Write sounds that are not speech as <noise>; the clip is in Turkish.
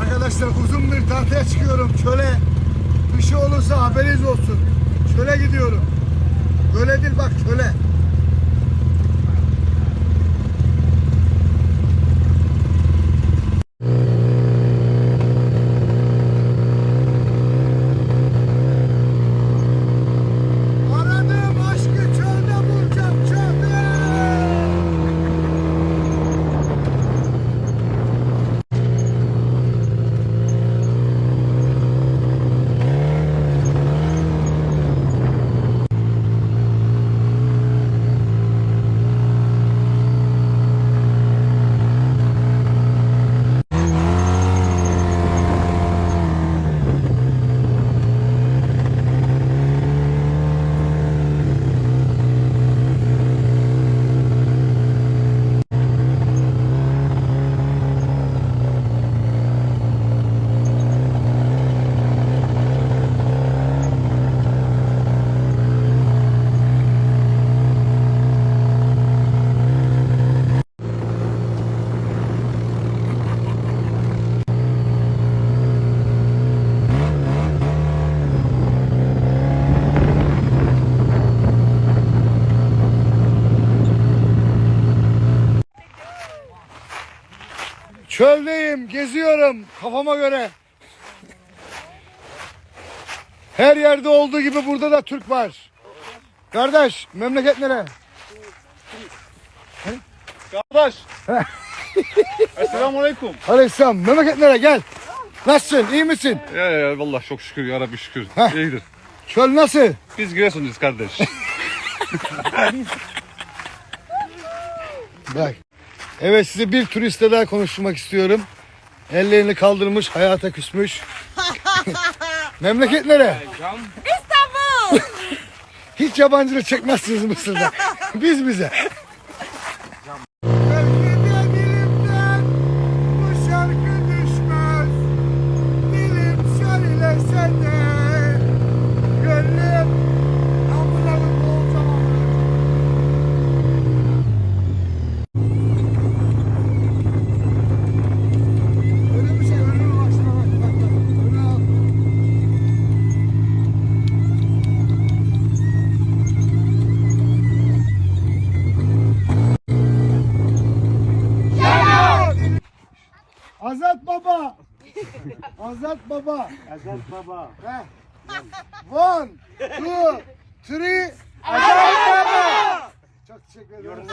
Arkadaşlar uzun bir tahtaya çıkıyorum çöle. Bir şey olursa haberiniz olsun. Çöle gidiyorum. Değil bak çöle. Çöldeyim, geziyorum kafama göre. Her yerde olduğu gibi burada da Türk var. Kardeş, memleket nere? Kardeş. <laughs> Esselamu Aleyküm. Aleyhisselam, memleket nere? Gel. Nasılsın, iyi misin? Ya ya vallahi çok şükür ya Rabbi şükür. Heh. İyidir. Çöl nasıl? Biz Giresun'dayız kardeş. <laughs> Bak. Evet sizi bir turistle daha konuşturmak istiyorum. Ellerini kaldırmış, hayata küsmüş. <laughs> memleket nere? İstanbul. Hiç yabancılık çekmezsiniz Mısır'da. Biz bize. Azat Baba. Azat Baba. Heh. One, two, three. Azat Baba. Çok teşekkür ederim.